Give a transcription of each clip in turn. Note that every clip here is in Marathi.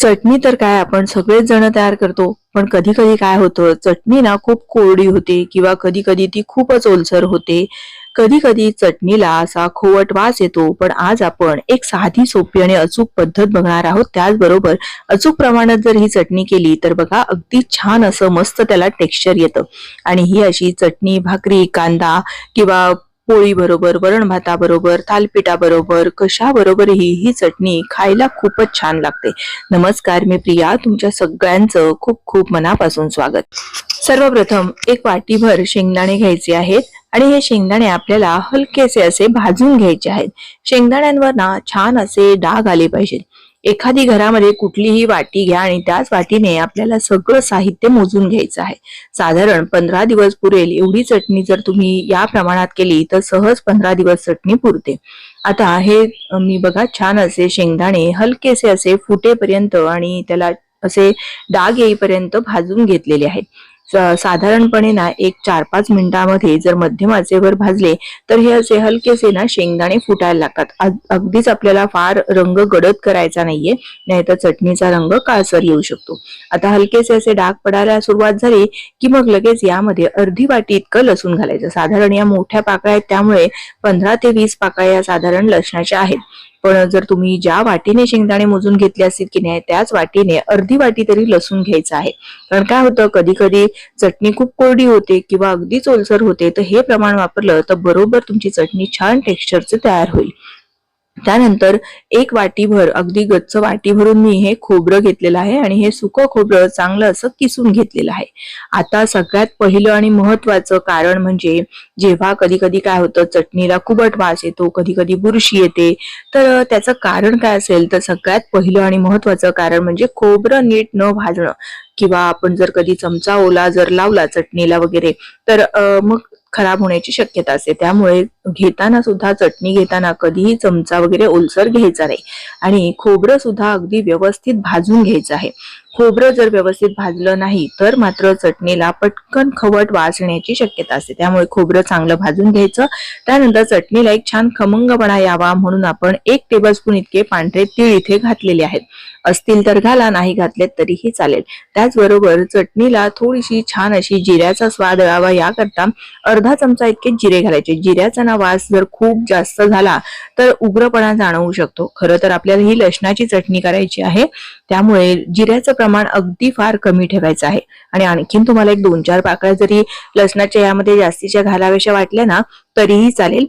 चटणी तर काय आपण सगळेच जण तयार करतो पण कधी कधी काय होतं चटणी ना खूप कोरडी होते किंवा कधी कधी ती खूपच ओलसर होते. कधी कधी चटणीला असा खोवट वास येतो पण आज आपण एक साधी सोपी आणि अचूक पद्धत बघणार आहोत. त्याचबरोबर अचूक प्रमाणात जर ही चटणी केली तर बघा अगदी छान असं मस्त त्याला टेक्स्चर येतं. आणि ही अशी चटणी भाकरी कांदा किंवा पोळी बरोबर वरण भाताबरोबर थालपिठाबरोबर कशाबरोबरही ही चटणी खायला खूपच छान लागते. नमस्कार मी प्रिया तुमच्या सगळ्यांचं खूप खूप मनापासून स्वागत. सर्वप्रथम एक वाटीभर शेंगदाणे घ्यायचे आहेत आणि हे शेंगदाणे आपल्याला हलकेसे असे भाजून घ्यायचे आहेत. शेंगदाण्यांवर ना छान असे डाग आले पाहिजेत. एखादी घरामध्ये कुठलीही वाटी घ्या आणि त्याच वाटीने आपल्याला सगळं साहित्य मोजून घ्यायचं आहे. साधारण पंधरा दिवस पुरेल एवढी चटणी जर तुम्ही या प्रमाणात केली तर सहज पंधरा दिवस चटणी पुरते. आता हे मी बघा छान असे शेंगदाणे हलकेसे असे फुटेपर्यंत आणि त्याला असे डाग येईपर्यंत भाजून घेतलेले आहेत. साधारणपणे ना एक चार पाच मिनिटामध्ये जर मध्यम आचेवर भाजले तर हे असे हलकेसे ना शेंगदाणे फुटायला लागतात. अगदीच आपल्याला फार रंग गडद करायचा नाहीये नाहीतर चटणीचा रंग काळसर येऊ शकतो. आता हलकेसे असे डाग पडायला सुरुवात झाली की मग लगेच यामध्ये अर्धी वाटी इतकं लसूण घालायचं. साधारण या मोठ्या पाकळ्या आहेत त्यामुळे पंधरा ते वीस पाकळ्या या साधारण लसणाच्या आहेत. पण जर तुम्ही ज्या वाटीने शेंगदाणे मोजून घेतले असतील की नाही त्याच वाटीने अर्धी वाटी तरी लसूण घ्यायचं आहे. कारण काय होतं कधी कधी चटणी खूप कोरडी होते किंवा अगदीच ओलसर होते तर हे प्रमाण वापरलं तर बरोबर तुमची चटणी छान टेक्स्चरचे तयार होईल. त्यानंतर एक वाटीभर अगदी गच्च वाटी भरून मी हे खोबरं घेतलेलं आहे आणि हे सुकं खोबरं चांगलं असं किसून घेतलेलं आहे. आता सगळ्यात पहिलं आणि महत्वाचं कारण म्हणजे जेव्हा कधी कधी काय होतं चटणीला कुबट वास येतो कधी कधी बुरशी येते तर त्याचं कारण काय असेल तर सगळ्यात पहिलं आणि महत्वाचं कारण म्हणजे खोबरं नीट न भाजणं. किंवा आपण जर कधी चमचा ओला जर लावला चटणीला वगैरे तर मग खराब होण्याची शक्यता असते. त्यामुळे घेताना सुद्धा चटणी घेताना कधीही चमचा वगैरे ओलसर घ्यायचा नाही. आणि खोबरं सुद्धा अगदी व्यवस्थित भाजून घ्यायचं आहे. खोबरं जर व्यवस्थित भाजलं नाही तर मात्र चटणीला पटकन खवट वाचण्याची शक्यता असते. त्यामुळे खोबरं चांगलं भाजून घ्यायचं. त्यानंतर चटणीला एक छान खमंगपणा यावा म्हणून आपण एक टेबलस्पून इतके पांढरे तीळ इथे घातलेले आहेत. असतील तर घाला नाही घातलेत तरीही चालेल. त्याचबरोबर चटणीला थोडीशी छान अशी जिऱ्याचा स्वाद यावा याकरता अर्धा चमचा इतके जिरे घालायचे. जिऱ्याचा ना वास जर खूप जास्त झाला तर उग्रपणा जाणवू शकतो. खरं तर आपल्याला ही लसणाची चटणी करायची आहे. त्यामुळे जिऱ्याचं प्रमाण अगदी फार कमी ठेवायचं आहे. आणि आणखीन तुम्हाला एक दोन चार पाकळ्या जरी लसणाच्या यामध्ये जास्तीच्या घालाव्याशा वाटल्या ना तरीही चालेल.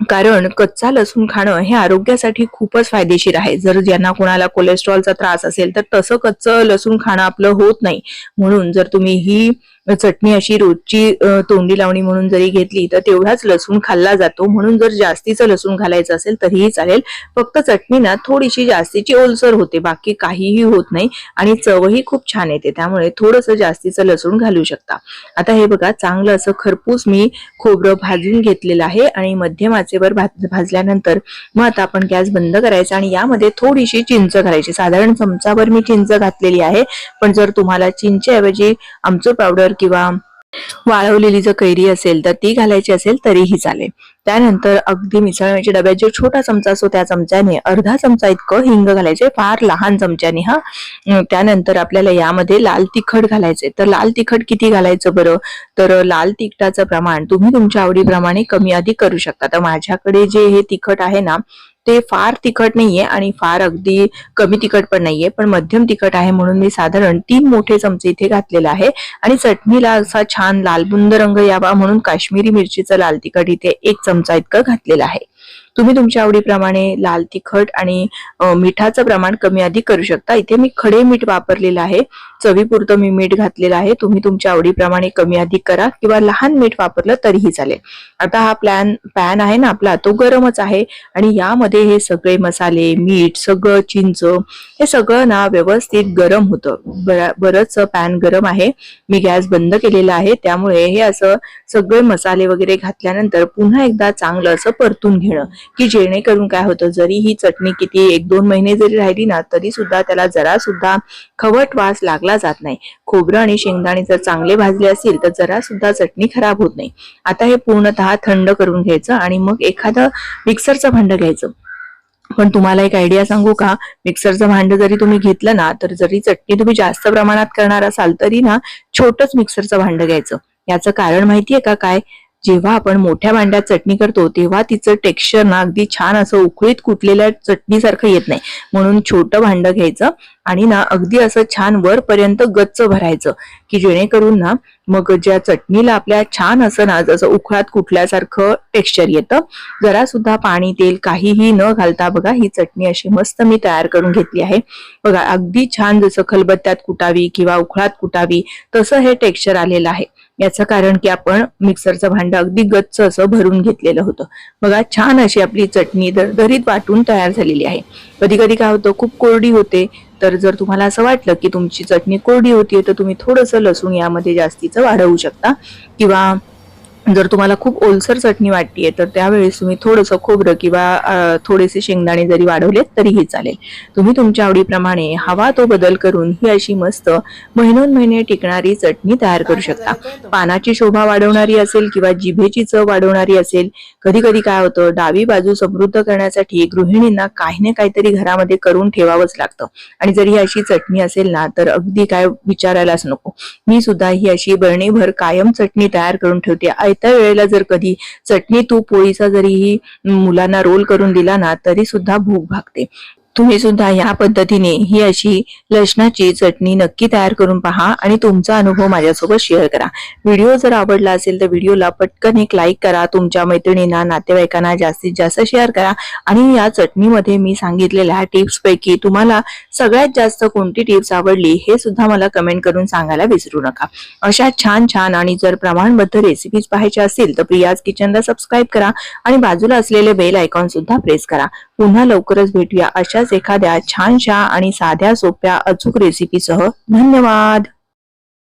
कारण कच्चा लसूण खाणं हे आरोग्यासाठी खूपच फायदेशीर आहे. जर ज्यांना कोणाला कोलेस्ट्रॉलचा त्रास असेल तर तसं कच्चं लसूण खाणं आपलं होत नाही. म्हणून जर तुम्ही ही चटणी अशी रोजची तोंडी लावणी म्हणून जरी घेतली तर तेवढाच लसूण खाल्ला जातो. म्हणून जर जास्तीचं लसूण घालायचं असेल तरीही चालेल. फक्त चटणी ना थोडीशी जास्तीची ओलसर होते. बाकी काहीही होत नाही आणि चवही खूप छान येते. त्यामुळे थोडंसं जास्तीचं लसूण घालू शकता. आता हे बघा चांगलं असं खरपूस मी खोबरं भाजून घेतलेलं आहे आणि मध्यम आचेवर भाज भाजल्यानंतर मग आता आपण गॅस बंद करायचा आणि यामध्ये थोडीशी चिंच घालायची. साधारण चमचाभर मी चिंच घातलेली आहे. पण जर तुम्हाला चिंचेऐवजी आमचूर पावडर किंवा वाळवलेली जर कैरी असेल तर ती घालायची असेल तरीही चालेल. त्यानंतर अगदी मिसळण्याच्या डब्यात जो छोटा चमचा असतो त्या चमच्याने अर्धा चमचा इतकं हिंग घालायचे फार लहान चमच्याने हा. त्यानंतर आपल्याला यामध्ये लाल तिखट घालायचे. तर लाल तिखट किती घालायचं बरं? तर लाल तिखटाचं प्रमाण तुम्ही तुमच्या आवडीप्रमाणे कमी अधिक करू शकता. तर माझ्याकडे जे हे तिखट आहे ना ते फार तिखट नाहीये आणि फार अगदी कमी तिखट पण नाहीये पण मध्यम तिखट आहे म्हणून मी साधारण तीन मोठे चमचे इथे घातलेला आहे. आणि चटणीला असा छान लालबुंद रंग यावा म्हणून काश्मीरी मिरचीचं लाल तिखट इथे एक चमचा इतकं घातलेला आहे. तुम्ही तुमच्या आवडीप्रमाणे लाल तिखट आणि मिठाचं प्रमाण कमी अधिक करू शकता. इथे मी खडे मीठ वापरलेलं आहे. चवीपुरतं मी मीठ घातलेलं आहे. तुम्ही तुमच्या आवडीप्रमाणे कमी अधिक करा किंवा लहान मीठ वापरलं तरीही चालेल. आता हा प्लॅन पॅन आहे ना आपला तो गरमच आहे. आणि यामध्ये हे सगळे मसाले मीठ सगळं चिंच हे सगळं ना व्यवस्थित गरम होतं. बरंच पॅन गरम आहे. मी गॅस बंद केलेला आहे. त्यामुळे हे असं सगळे मसाले वगैरे घातल्यानंतर पुन्हा एकदा चांगलं असं परतून घेणं. की जेणेकरून काय होतं जरी ही चटणी किती एक दोन महिने जरी राहिली ना तरी सुद्धा त्याला जरा सुद्धा खवट वास लागला जात नाही. खोबरं आणि शेंगदाणे जर चांगले भाजले असतील तर जरा सुद्धा चटणी खराब होत नाही. आता हे पूर्णतः थंड करून घ्यायचं आणि मग एखादं मिक्सरचं भांड घ्यायचं. पण तुम्हाला एक आयडिया सांगू का? मिक्सरचं भांड जरी तुम्ही घेतलं ना तर जरी चटणी तुम्ही जास्त प्रमाणात करणार असाल तरी ना छोटच मिक्सरचं भांड घ्यायचं. याचं कारण माहितीये का काय? जेव्हा आपण मोठ्या भांड्यात चटणी करतो तेव्हा तिचं टेक्स्चर ना अगदी छान असं उकळीत कुटलेल्या चटणीसारखं येत नाही. म्हणून छोटं भांड घ्यायचं आणि ना अगदी असं छान वरपर्यंत गच्च भरायचं की जेणेकरून ना मग ज्या चटणीला आपल्या छान असं ना जसं उखळात कुठल्यासारखं टेक्स्चर येतं जरा सुद्धा पाणी तेल काहीही न घालता बघा ही चटणी अशी मस्त मी तयार करून घेतली आहे. बघा अगदी छान जसं खलबत्त्यात कुटावी किंवा उखळात कुटावी तसं हे टेक्स्चर आलेलं आहे. याचं कारण की आपण मिक्सरचं भांड अगदी गच्च असं भरून घेतलेलं होतं. बघा छान अशी आपली चटणी दरदरीत वाटून तयार झालेली आहे. कधी कधी काय होतं खूप कोरडी होते. तर जर तुम्हाला असं वाटलं की तुमची चटणी कोरडी होती तर तुम्ही थोडंसं लसूण यामध्ये जास्तीचं वाढवू शकता. किंवा जर तुम्हाला खूप ओलसर चटणी वाटतीये तर त्यावेळेस तुम्ही थोडंसं खोबरं किंवा थोडेसे शेंगदाणे जरी वाढवलेत तरीही चालेल. तुम्ही तुमच्या आवडीप्रमाणे हवा तो बदल करून ही अशी मस्त महिनोन महिने टिकणारी चटणी तयार करू शकता. पानाची शोभा वाढवणारी असेल किंवा जिभेची चव वाढवणारी असेल कधी कधी काय होतं डावी बाजू समृद्ध करण्यासाठी गृहिणींना काही ना काहीतरी घरामध्ये करून ठेवावंच लागतं. आणि जर ही अशी चटणी असेल ना तर अगदी काय विचारायलाच नको. मी सुद्धा ही अशी बरणीभर कायम चटणी तयार करून ठेवते. त्या वेळेला जर कधी चटणी तूप पोळीचा जरीही मुलांना रोल करून दिला ना तरी सुद्धा भूक भागते. तुम्ही सुद्धा या पद्धतीने ही अशी लसणाची चटणी नक्की तयार करून पहा आणि तुमचा अनुभव माझ्यासोबत शेअर करा. व्हिडिओ जर आवडला असेल तर व्हिडिओला पटकन एक लाईक करा तुमच्या मैत्रिणींना नातेवाईकांना जास्तीत जास्त शेअर करा आणि या चटणीमध्ये मी सांगितलेल्या टिप्सपैकी तुम्हाला सगळ्यात जास्त कोणती टिप्स आवडली हे सुद्धा मला कमेंट करून सांगायला विसरू नका. अशा छान छान आणि जर प्रमाणबद्ध रेसिपीज पाहायच्या असतील तर प्रियाज किचनला सबस्क्राईब करा आणि बाजूला असलेले बेल आयकॉन सुद्धा प्रेस करा. पुन्हा लवकरच भेटूया अशाच एखाद्या छानशा आणि साध्या सोप्या अचूक रेसिपीसह धन्यवाद.